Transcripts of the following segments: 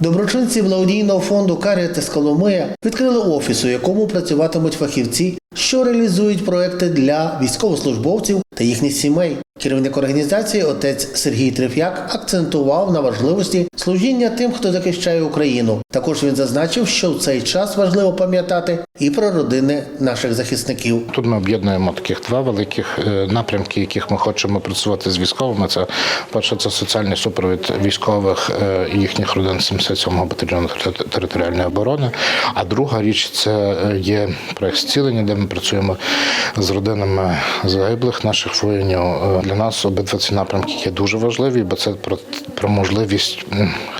Доброчинці благодійного фонду Карітас Коломия відкрили офіс, у якому працюватимуть фахівці, що реалізують проекти для військовослужбовців та їхніх сімей. Керівник організації отець Сергій Треф'як акцентував на важливості служіння тим, хто захищає Україну. Також він зазначив, що в цей час важливо пам'ятати і про родини наших захисників. Тут ми об'єднуємо таких два великих е, напрямки, яких ми хочемо працювати з військовими. Це перше, це соціальний супровід військових е, і їхніх родин 77-го батальйону територіальної оборони. А друга річ це е, є проект зцілення, де ми працюємо з родинами загиблих наших воїнів. Для нас обидва ці напрямки є дуже важливі, бо це про, про можливість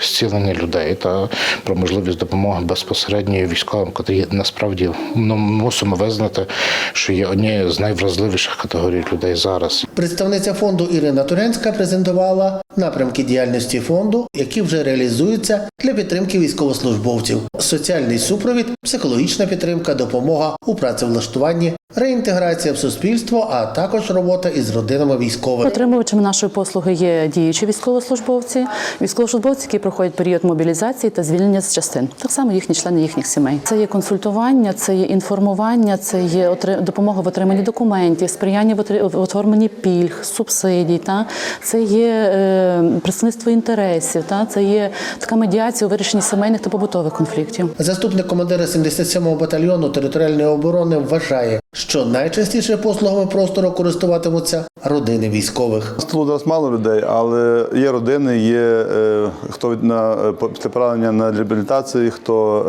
зцілення людей та про можливість допомоги безпосередньої військовим, котрі насправді ну, мусимо визнати, що є однією з найвразливіших категорій людей зараз. Представниця фонду Ірина Туренська презентувала напрямки діяльності фонду, які вже реалізуються для підтримки військовослужбовців: соціальний супровід, психологічна підтримка, допомога у працевлаштуванні, реінтеграція в суспільство, а також робота із родинами військових. Отримувачами нашої послуги є діючі військовослужбовці, військовослужбовці, які проходять період мобілізації та звільнення з частин. Так само їхні члени їхніх сімей. Це є консультування, це є інформування, це є допомога в отриманні документів, сприяння в оформленні пільг, субсидій. Та це є е, представництво інтересів. Та це є така медіація у вирішенні сімейних та побутових конфліктів. Заступник командира 77-го батальйону територіальної оборони вважає, що найчастіше послугами простору користуватимуться родини військових. У нас мало людей, але є родини, є е, хто на е, після поранення на реабілітації, хто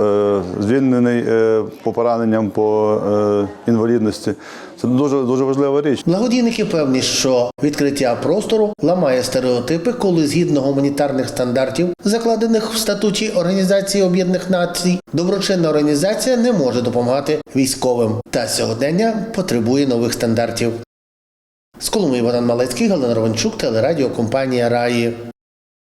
е, звільнений е, по пораненням по е, інвалідності. Це дуже дуже важлива річ. Благодійники певні, що відкриття простору ламає стереотипи, коли згідно гуманітарних стандартів, закладених в статуті Організації Об'єднаних Націй, доброчинна організація не може допомагати військовим. Та сьогодення потребує нових стандартів. З Коломиї Богдан Малецький, Галина Ровенчук, телерадіокомпанія Раї.